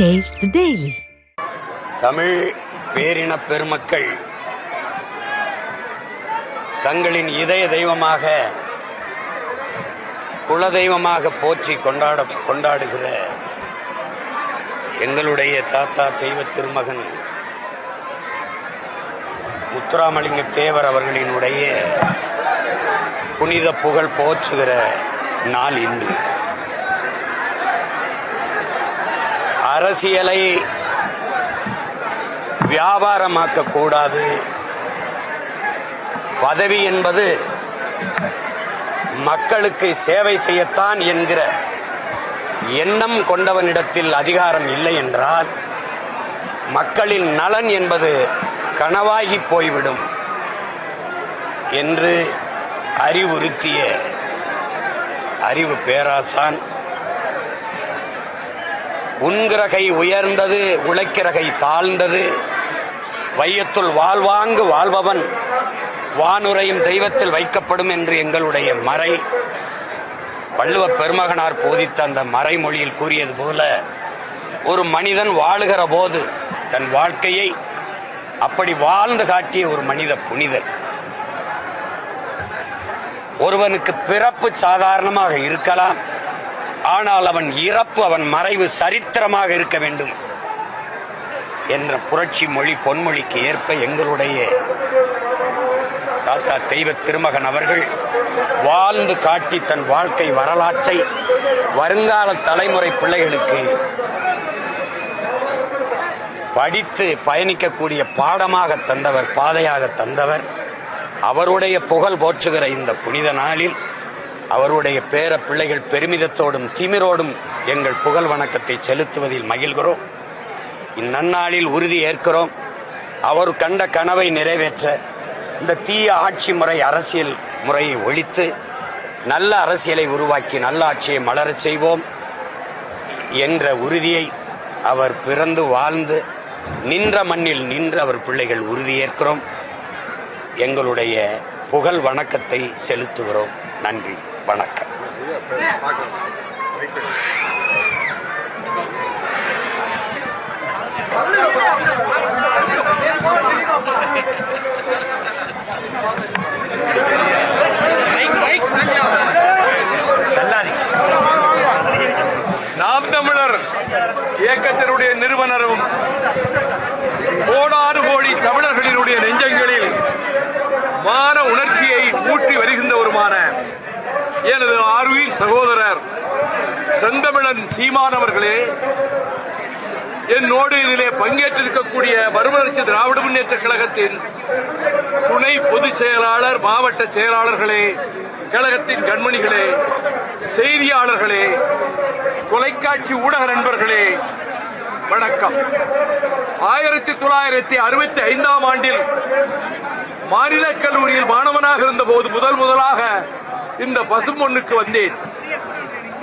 Taste daily Tamil பேரின பெருமக்கள் தங்களின் இதய தெய்வமாக குலதெய்வமாக போற்றி கொண்டாட கொண்டாடுகிற எங்களுடைய தாத்தா தெய்வ திருமகன் முத்துராமலிங்க தேவர் அவர்களினுடைய புனித புகழ் போற்றுகிற நாள் இன்று. அரசியலை வியாபாரமாக்க கூடாது பதவி என்பது மக்களுக்கு சேவை செய்யத்தான் என்கிற எண்ணம் கொண்டவனிடத்தில் அதிகாரம் இல்லை என்றால் மக்களின் நலன் என்பது கனவாகி போய்விடும் என்று அறிவுறுத்திய அறிவு பேராசான் உண்கிறகை உயர்ந்தது உழைக்கிறகை தாழ்ந்தது. வையத்துள் வாழ்வாங்கு வாழ்பவன் வானுரையும் தெய்வத்தில் வைக்கப்படும் என்று எங்களுடைய மறை. வள்ளுவ பெருமகனார் போதித்த அந்த மறைமொழியில் கூறியது போல ஒரு மனிதன் வாழுகிற போது தன் வாழ்க்கையை அப்படி வாழ்ந்து காட்டிய ஒரு மனித புனிதர். ஒருவனுக்கு பிறப்பு சாதாரணமாக இருக்கலாம் ஆனால் அவன் இறப்பு அவன் மறைவு சரித்திரமாக இருக்க வேண்டும் என்ற புரட்சி மொழி பொன்மொழிக்கு ஏற்ப எங்களுடைய தாத்தா தெய்வ திருமகன் அவர்கள் வாழ்ந்து காட்டி தன் வாழ்க்கை வரலாற்றை வருங்கால தலைமுறை பிள்ளைகளுக்கு படித்து பயணிக்கக்கூடிய பாடமாக தந்தவர் பாதையாக தந்தவர். அவருடைய புகழ் போற்றுகிற இந்த புனித நாளில் அவருடைய பேர பிள்ளைகள் பெருமிதத்தோடும் திமிரோடும் எங்கள் புகழ் வணக்கத்தை செலுத்துவதில் மகிழ்கிறோம். இந்நன்னாளில் உறுதி ஏற்கிறோம். அவர் கண்ட கனவை நிறைவேற்ற இந்த தீய ஆட்சி முறை அரசியல் முறையை ஒழித்து நல்ல அரசியலை உருவாக்கி நல்ல ஆட்சியை மலரச் செய்வோம் என்ற உறுதியை அவர் பிறந்து வாழ்ந்து நின்ற மண்ணில் நின்று அவர் பிள்ளைகள் உறுதியேற்கிறோம் எங்களுடைய புகழ் வணக்கத்தை செலுத்துகிறோம். நன்றி. வணக்கம். நாம் தமிழர் இயக்கத்தினுடைய நிறுவனரும் கோடாறு கோடி தமிழர்களினுடைய நெஞ்சங்களில் மான உணர்ச்சியை ஊற்றி வருகின்றவருமான எனது ஆர்வீர் சகோதரர் செந்தமிழன் சீமானவர்களே என்னோடு இதிலே பங்கேற்றிருக்கக்கூடிய மறுமலர்ச்சி திராவிட முன்னேற்ற கழகத்தின் துணை பொதுச் செயலாளர் மாவட்ட செயலாளர்களே கழகத்தின் கண்மணிகளே செய்தியாளர்களே தொலைக்காட்சி ஊடக நண்பர்களே வணக்கம். ஆயிரத்தி தொள்ளாயிரத்தி அறுபத்தி ஐந்தாம் ஆண்டில் மாநில கல்லூரியில் மாணவனாக இருந்தபோது முதல் முதலாக இந்த பசும்பொன்னுக்கு வந்தேன்.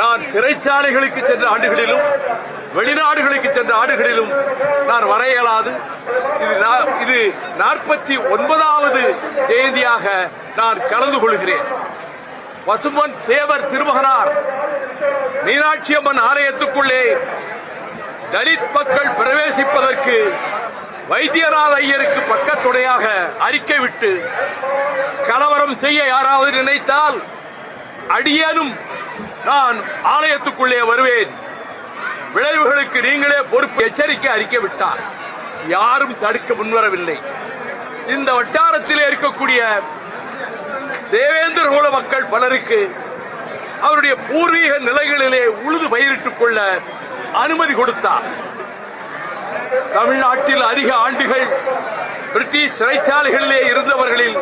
நான் சிறைச்சாலைகளுக்கு சென்ற ஆண்டுகளிலும் வெளிநாடுகளுக்கு சென்ற ஆண்டுகளிலும் நான் வர இயலாது இது இது நாற்பத்தி ஒன்பதாவது ஜெயந்தியாக நான் கலந்து கொள்கிறேன். பசுமன் தேவர் திருமகனார் மீனாட்சி அம்மன் ஆலயத்துக்குள்ளே தலித் மக்கள் பிரவேசிப்பதற்கு வைத்தியநாத ஐயருக்கு பக்கத்துடையாக அறிக்கை விட்டு கலவரம் செய்ய யாராவது நினைத்தால் அடியேனும் நான் ஆலயத்துக்குள்ளே வருவேன். விளைவுகளுக்கு நீங்களே பொறுப்பு எச்சரிக்கை அறிக்கை விட்டார். யாரும் தடுக்க முன்வரவில்லை. இந்த வட்டாரத்திலே இருக்கக்கூடிய தேவேந்திர குல மக்கள் பலருக்கு அவருடைய பூர்வீக நிலைகளிலே உழுது பயிரிட்டுக் கொள்ள அனுமதி கொடுத்தார். தமிழ்நாட்டில் அதிக ஆண்டுகள் பிரிட்டிஷ் சிறைச்சாலைகளிலே இருந்தவர்களில்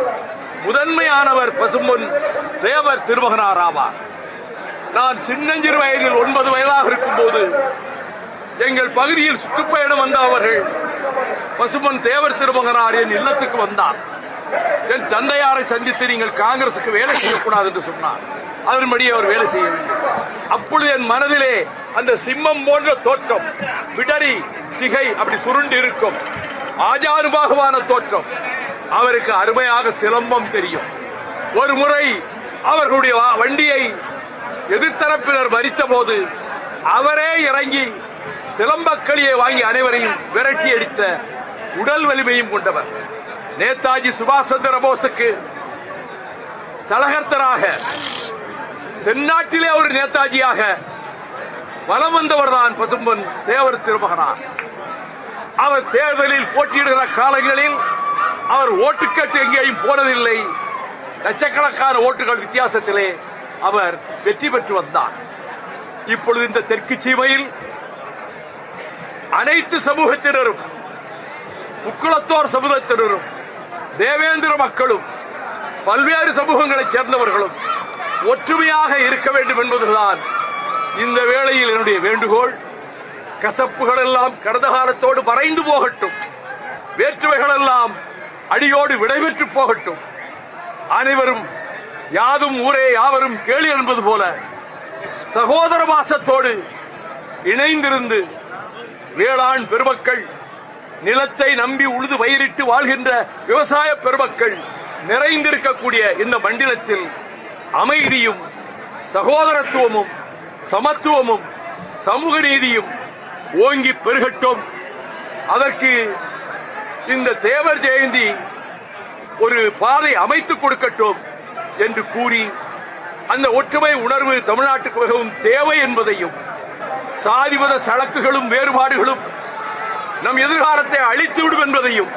முதன்மையானவர் பசும்பொன் தேவர் திருமகனார் ஆவார். நான் சின்னஞ்சிறு வயதில் ஒன்பது வயதாக இருக்கும்போது எங்கள் பகுதியில் சுற்றுப்பயணம் வந்த அவர்கள் பசுமன் தேவர் திருமகனார் என் இல்லத்துக்கு வந்தார். என் தந்தையாரை சந்தித்து நீங்கள் காங்கிரசுக்கு வேலை செய்யக்கூடாது என்று சொன்னார். அதன்படி அவர் வேலை செய்யவில்லை அப்பொழுது என் மனதிலே அந்த சிம்மம் போன்ற தோற்றம் விடரி சிகை அப்படி சுருண்டு இருக்கும். ஆஜானுபாகமான தோற்றம். அவருக்கு அருமையாக சிலம்பம் தெரியும். ஒரு முறை அவர்களுடைய வா- வண்டியை எதிர்த்தரப்பினர் மறித்த போது அவரே இறங்கி சிலம்பக்களியை வாங்கி அனைவரையும் விரட்டி அடித்த உடல் வலிமையும் கொண்டவர். நேதாஜி சுபாஷ் சந்திர போஸுக்கு தலகர்த்தராக தென்னாட்டிலே ஒரு நேதாஜியாக வலம் வந்தவர்தான் பசும்பன் தேவர் திருமகனார். அவர் தேர்தலில் போட்டியிடுகிற காலங்களில் அவர் ஓட்டுக்கட்டு எங்கேயும் போனதில்லை. லட்சக்கணக்கான ஓட்டுகள் வித்தியாசத்திலே அவர் வெற்றி பெற்று வந்தார். இப்பொழுது இந்த தெற்கு சீமையில் அனைத்து சமூகத்தினரும் முக்குளத்தோர் சமூகத்தினரும் தேவேந்திர மக்களும் பல்வேறு சமூகங்களைச் சேர்ந்தவர்களும் ஒற்றுமையாக இருக்க வேண்டும் என்பதுதான் இந்த வேளையில் என்னுடைய வேண்டுகோள். கசப்புகள் எல்லாம் கடந்த காலத்தோடு மறைந்து போகட்டும். வேற்றுமைகள் எல்லாம் அடியோடு விடைபெற்று போகட்டும். அனைவரும் யாதும் ஊரே யாவரும் கேளு என்பது போல சகோதர மாசத்தோடு இணைந்திருந்து வேளாண் பெருமக்கள் நிலத்தை நம்பி உழுது பயிரிட்டு வாழ்கின்ற விவசாய பெருமக்கள் நிறைந்திருக்கக்கூடிய இந்த மண்டலத்தில் அமைதியும் சகோதரத்துவமும் சமத்துவமும் சமூக நீதியும் ஓங்கி பெருகட்டும். அதற்கு இந்த தேவர் ஜெயந்தி ஒரு பாதை அமைத்துக் கொடுக்கட்டும் என்று கூறி அந்த ஒற்றுமை உணர்வு தமிழ்நாட்டுக்கு மிகவும் தேவை என்பதையும் சாதிமத சழக்குகளும் வேறுபாடுகளும் நம் எதிர்காலத்தை அழித்துவிடும் என்பதையும்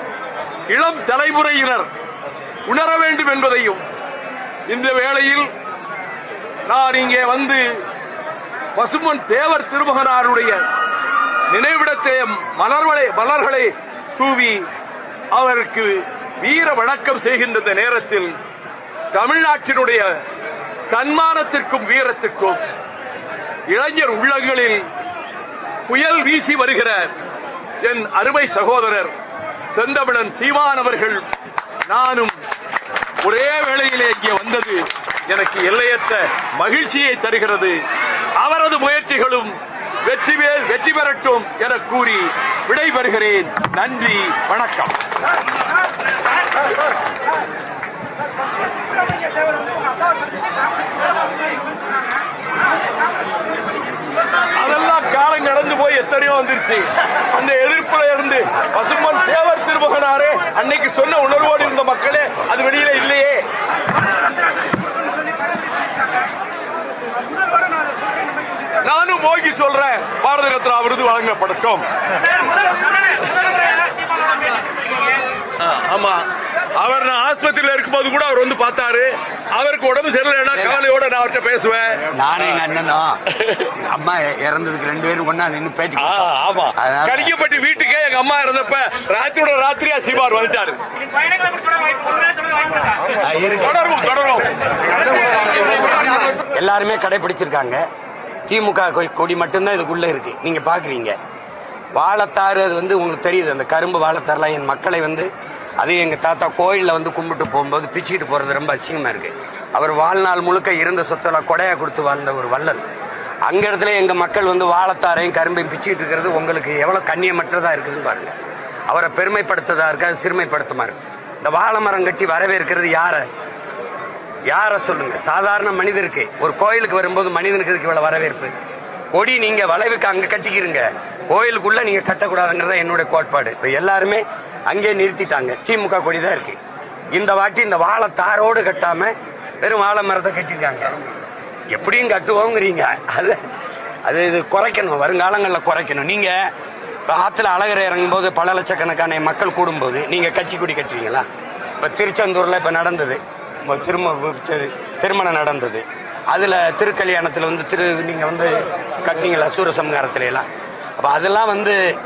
இளம் தலைமுறையினர் உணர வேண்டும் என்பதையும் இந்த வேளையில் நான் இங்கே வந்து பசுமன் தேவர் திருமகனாருடைய நினைவிடத்தை மலர்களை மலர்களை தூவி அவருக்கு வீர வணக்கம் செய்கின்ற நேரத்தில் தமிழ்நாட்டினுடைய தன்மானத்திற்கும் வீரத்திற்கும் இளைஞர் உள்ளங்களில் புயல் வீசி வருகிற என் அருமை சகோதரர் செந்தமிழன் சீமான் அவர்கள் நானும் ஒரே வேளையிலே இங்கே வந்தது எனக்கு எல்லையற்ற மகிழ்ச்சியை தருகிறது. அவரது முயற்சிகளும் வெற்றி மேல் வெற்றி பெறட்டும் என கூறி விடைபெறுகிறேன். நன்றி வணக்கம். அதெல்லாம் காலம் கடந்து போய் எத்தனையோ வந்துருச்சு. அந்த எதிர்ப்புல இருந்து பசுமன் தேவர் திருமகனாரே அன்னைக்கு சொன்ன உணர்வோடு இருந்த மக்களே அது வெளியில இல்லையே நானும் போகி சொல்றேன் ரத்னா விருது வழங்கப்படட்டும். ஆ, ஆமா. அவர் நான் ஆஸ்பத்திரியில இருக்கும்போது கூட அவர் வந்து பார்த்தாரு. அவருக்கு உடம்பு சரியில்லைன்னா கவலையோட நான் அவர்கிட்ட பேசுவேன். நானே எங்க அண்ணனும். அம்மா இறந்ததுக்கு ரெண்டு பேரும் ஒண்ணா நின்னு பேட்டி. ஆமா. கணிக்கப்பட்டு வீட்டுக்கே எங்க அம்மா இருந்தப்ப ராத்திரியோட ராத்திரியா சீமார் வந்துட்டாரு. தொடரும் தொடரும் எல்லாருமே கடைபிடிச்சிருக்காங்க. திமுக கொடி மட்டும்தான் இதுக்குள்ள இருக்கு. நீங்க பாக்குறீங்க. வாழைத்தாறு அது வந்து உங்களுக்கு தெரியுது. அந்த கரும்பு வாழைத்தாறுலாம் என் மக்களை வந்து அது எங்க தாத்தா கோயிலில் வந்து கும்பிட்டு போகும்போது பிச்சுக்கிட்டு போறது ரொம்ப அசிங்கமா இருக்கு. அவர் வாழ்நாள் முழுக்க இருந்த சொத்தெல்லாம் கொடையா கொடுத்து வாழ்ந்த ஒரு வள்ளல். அங்க இடத்துல எங்க மக்கள் வந்து வாழைத்தாரையும் கரும்பையும் பிச்சுக்கிட்டு இருக்கிறது உங்களுக்கு எவ்வளவு கண்ணியமற்றதா இருக்குதுன்னு பாருங்க. அவரை பெருமைப்படுத்ததா இருக்கு அது சிறுமைப்படுத்துமா இருக்கு. இந்த வாழை மரம் கட்டி வரவேற்கிறது யாரை? யார சொல்லுங்க? சாதாரண மனிதருக்கு. ஒரு கோயிலுக்கு வரும்போது மனிதனுக்கு இதுக்கு இவ்வளவு வரவேற்பு? கொடி நீங்க வளைவுக்கு அங்க கட்டிக்கிறீங்க கோயிலுக்குள்ள நீங்க கட்டக்கூடாதுங்கிறத என்னுடைய கோட்பாடு. இப்ப எல்லாருமே அங்கே நிறுத்திட்டாங்க. திமுக கொடி தான் இருக்கு. இந்த வாட்டி இந்த வாழை தாரோடு கட்டாம வெறும் வாழை மரத்தை கட்டிருக்காங்க எப்படியும் கட்டுவோங்கிறீங்க. அது அது இது குறைக்கணும். வருங்காலங்களில் குறைக்கணும். நீங்க ஆற்றுல ஆத்துல அழகரை இறங்கும் போது பல லட்சக்கணக்கான மக்கள் கூடும்போது நீங்க கட்சி கொடி கட்டுவீங்களா? இப்ப திருச்செந்தூர்ல இப்ப நடந்தது. ம- திரும திரு- திருமணம் நடந்தது. அதுல திருக்கல்யாணத்துல வந்து திரு நீங்க வந்து கட்டினீங்களா சூரசம்ஹாரத்துல எல்லாம் அப்ப அதெல்லாம் வந்து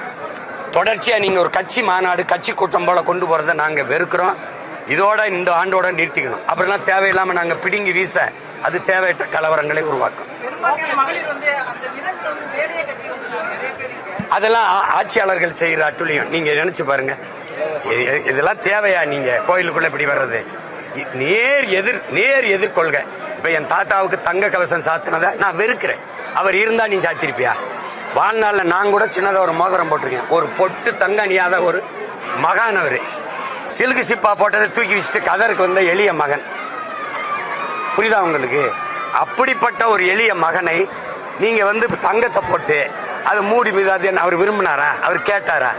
தொடர்ச்சியா நீங்க ஒரு கட்சி மாநாடு கட்சி கூட்டம் போல கொண்டு போறதை நாங்க வெறுக்கிறோம். இதோட இந்த ஆண்டோட நிறுத்திக்கணும். அப்படிலாம் தேவையில்லாம நாங்க பிடுங்கி வீச அது தேவையற்ற கலவரங்களை உருவாக்கும். அதெல்லாம் ஆட்சியாளர்கள் செய்யற அட்டுழியம். நீங்க நினைச்சு பாருங்க. இதெல்லாம் தேவையா நீங்க? கோயிலுக்குள்ள இப்படி வர்றது? நேர் எதிர் நேர் எதிர்கொள்க. இப்ப என் தாத்தாவுக்கு தங்க கவசம் சாத்தினதை நான் வெறுக்கிறேன். அவர் இருந்தா நீ சாத்திருப்பியா? வாழ்நாளில் நான் கூட சின்னதாக ஒரு மோதிரம் போட்டிருக்கேன். ஒரு பொட்டு தங்க அணியாத ஒரு மகான் அவர். சிலுக்கு சிப்பா போட்டதை தூக்கி வச்சுட்டு கதருக்கு வந்த எளிய மகன். புரியுதா உங்களுக்கு? அப்படிப்பட்ட ஒரு எளிய மகனை நீங்க வந்து தங்கத்தை போட்டு அதை மூடி மீதாது அவர் விரும்பினாரா? அவர் கேட்டாரா?